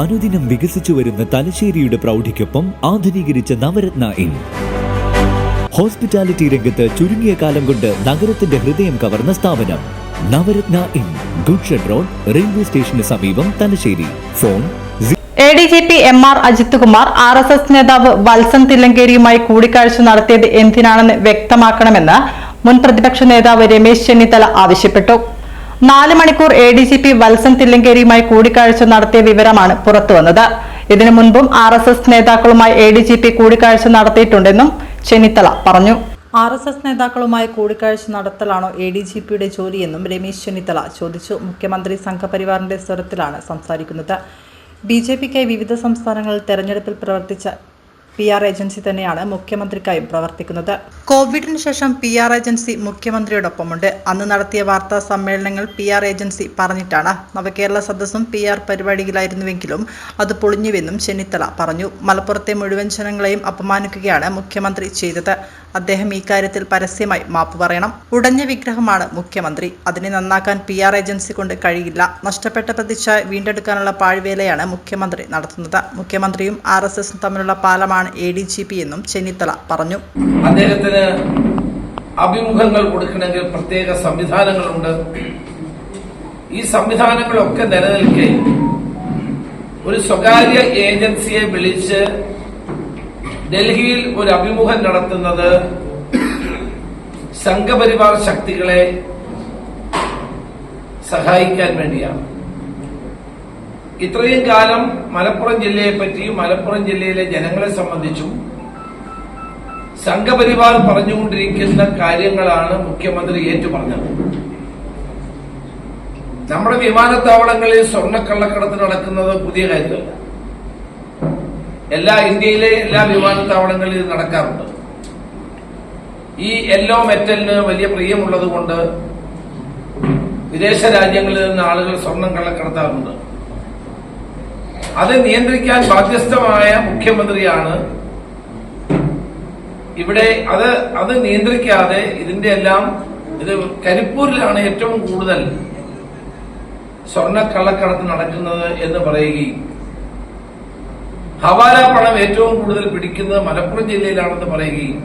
അനുദിനം വികസിച്ചു വരുന്ന തലശ്ശേരിയുടെ പ്രൗഢിക്കൊപ്പം ആധുനീകരിച്ച നവരത്ന ഇൻ. ഹോസ്പിറ്റാലിറ്റി രംഗത്ത് ചുരുങ്ങിയ കാലം കൊണ്ട് നഗരത്തിന്റെ ഹൃദയം കവർന്ന സ്ഥാപനം. Navaratna Inn. Goods shed road railway സ്റ്റേഷന് സമീപം Thalassery. Phone A D G P M R Ajith Kumar R S S നേതാവ് വത്സൻ തില്ലങ്കേരിയുമായി കൂടിക്കാഴ്ച നടത്തിയത് എന്തിനാണെന്ന് വ്യക്തമാക്കണമെന്ന് മുൻ പ്രതിപക്ഷ നേതാവ് രമേശ് ചെന്നിത്തല ആവശ്യപ്പെട്ടു. നാല് മണിക്കൂർ A D G P Valsan തില്ലങ്കേരിയുമായി കൂടിക്കാഴ്ച നടത്തിയ വിവരമാണ് പുറത്തുവന്നത് ഇതിനു മുൻപും ആർ എസ് എസ് നേതാക്കളുമായി എ ഡി ജി പി കൂടിക്കാഴ്ച നടത്തിയിട്ടുണ്ടെന്നും ചെന്നിത്തല പറഞ്ഞു. ആർ എസ് എസ് നേതാക്കളുമായി കൂടിക്കാഴ്ച നടത്തലാണോ എ ഡി ജി പിയുടെ ജോലിയെന്നും രമേശ് ചെന്നിത്തല ചോദിച്ചു. മുഖ്യമന്ത്രി സംഘപരിവാറിന്റെ സ്വരത്തിലാണ് സംസാരിക്കുന്നത്. ബി ജെ പിക്കായി വിവിധ സംസ്ഥാനങ്ങളിൽ തെരഞ്ഞെടുപ്പിൽ പ്രവർത്തിച്ച പി ആർ ഏജൻസി തന്നെയാണ് മുഖ്യമന്ത്രിക്കായും പ്രവർത്തിക്കുന്നത്. കോവിഡിന് ശേഷം പി ആർ ഏജൻസി മുഖ്യമന്ത്രിയോടൊപ്പമുണ്ട്. അന്ന് നടത്തിയ വാർത്താ സമ്മേളനങ്ങൾ പി ആർ ഏജൻസി പറഞ്ഞിട്ടാണ്. നവകേരള സദസ്സും പി ആർ പരിപാടിയിലായിരുന്നുവെങ്കിലും അത് പൊളിഞ്ഞുവെന്നും ചെന്നിത്തല പറഞ്ഞു. മലപ്പുറത്തെ മുഴുവൻ ജനങ്ങളെയും അപമാനിക്കുകയാണ് മുഖ്യമന്ത്രി ചെയ്തത്. അദ്ദേഹം ഇക്കാര്യത്തിൽ പരസ്യമായി മാപ്പ് പറയണം. ഉടഞ്ഞ വിഗ്രഹമാണ് മുഖ്യമന്ത്രി. അതിനെ നന്നാക്കാൻ പി ആർ ഏജൻസി കൊണ്ട് കഴിയില്ല. നഷ്ടപ്പെട്ട പ്രതിച്ഛ വീണ്ടെടുക്കാനുള്ള പാഴ്വേലയാണ് മുഖ്യമന്ത്രി നടത്തുന്നത്. മുഖ്യമന്ത്രിയും ആർ എസ് എസും തമ്മിലുള്ള പാലമാണ് എ ഡി ജി പി എന്നും ചെന്നിത്തല പറഞ്ഞു. അദ്ദേഹത്തിന് അഭിമുഖങ്ങൾ കൊടുക്കണമെങ്കിൽ പ്രത്യേക സംവിധാനങ്ങളുണ്ട്. ഈ സംവിധാനങ്ങളൊക്കെ നിലനിൽക്കെ ഒരു സ്വകാര്യ ഏജൻസിയെ വിളിച്ച് ഡൽഹിയിൽ ഒരു അഭിമുഖം നടത്തുന്നത് സംഘപരിവാർ ശക്തികളെ സഹായിക്കാൻ വേണ്ടിയാണ്. ഇത്രയും കാലം മലപ്പുറം ജില്ലയെ പറ്റിയും മലപ്പുറം ജില്ലയിലെ ജനങ്ങളെ സംബന്ധിച്ചും സംഘപരിവാർ പറഞ്ഞുകൊണ്ടിരിക്കുന്ന കാര്യങ്ങളാണ് മുഖ്യമന്ത്രി ഏറ്റുപറഞ്ഞത്. നമ്മുടെ വിമാനത്താവളങ്ങളിൽ സ്വർണക്കള്ളക്കടത്ത് നടക്കുന്നത് പുതിയ കാര്യമല്ല. എല്ലാ ഇന്ത്യയിലെ എല്ലാ വിമാനത്താവളങ്ങളിലും ഇത് നടക്കാറുണ്ട്. ഈ എല്ലോ മെറ്റലിന് വലിയ പ്രിയമുള്ളത് കൊണ്ട് വിദേശ രാജ്യങ്ങളിൽ നിന്ന് ആളുകൾ സ്വർണം കള്ളക്കടത്താറുണ്ട് അത് നിയന്ത്രിക്കാൻ ബാധ്യസ്ഥമായ മുഖ്യമന്ത്രിയാണ്. ഇവിടെ അത് അത് നിയന്ത്രിക്കാതെ ഇതിന്റെ എല്ലാം ഇത് കരിപ്പൂരിലാണ് ഏറ്റവും കൂടുതൽ സ്വർണ കള്ളക്കടത്ത് നടക്കുന്നത് എന്ന് പറയുകയും ഹവാല പണം ഏറ്റവും കൂടുതൽ പിടിക്കുന്നത് മലപ്പുറം ജില്ലയിലാണെന്ന് പറയുകയും